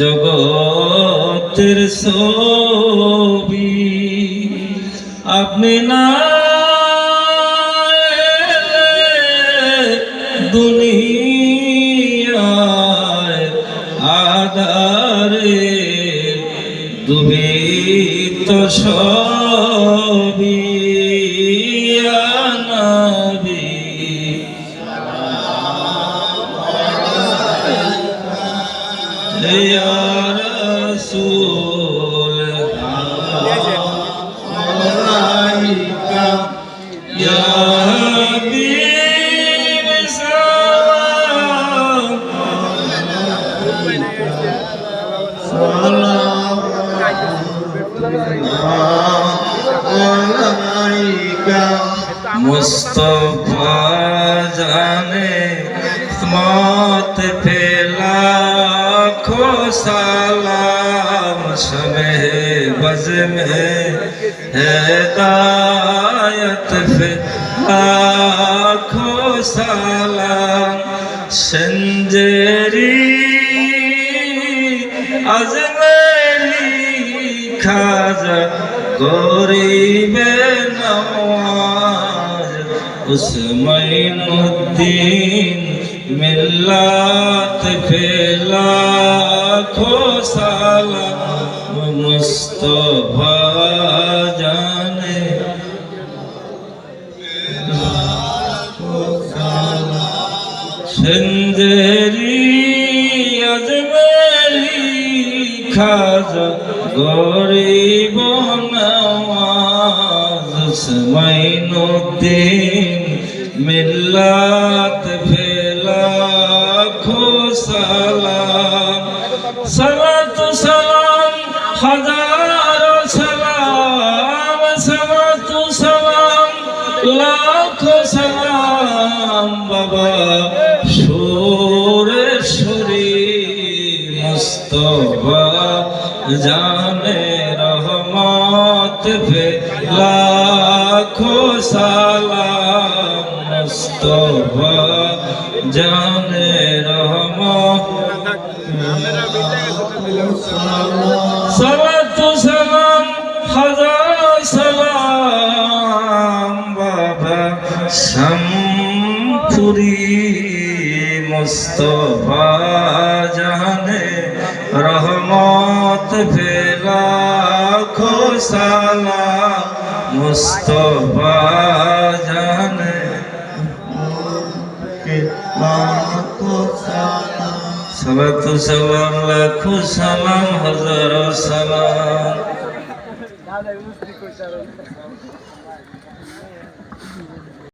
জগতের ছবি। আপনি না দুনিয়ায় আধারে দুবিত সবি मुस्तफा जाने मौत फैला সালাম শমে বজ মে হেদায়ত ফে আখো সালাম সঞ্জেরি আজমেরি খাজা গরিবে নওয়াজ উসমাইনুদ্দিন মিল্লাত ফেলা সেন্দেরি আজমেরি খাজা গরিব নওয়াজ মাইনুদ্দিন মিল্লাত ফেলা খোসালাম। মুস্তফা জানে রহমত ফে লাখো সালাম মুস্তফা, জানে রহমত সালাতু সালাম, হাজার সালাম, বাবা শামপুরি মুস্তফা, জানে রহমত ফেলা খো সালাম মুস্তফা জানে। সালাতু সালাম লাখো সালাম হাজারো সালাম।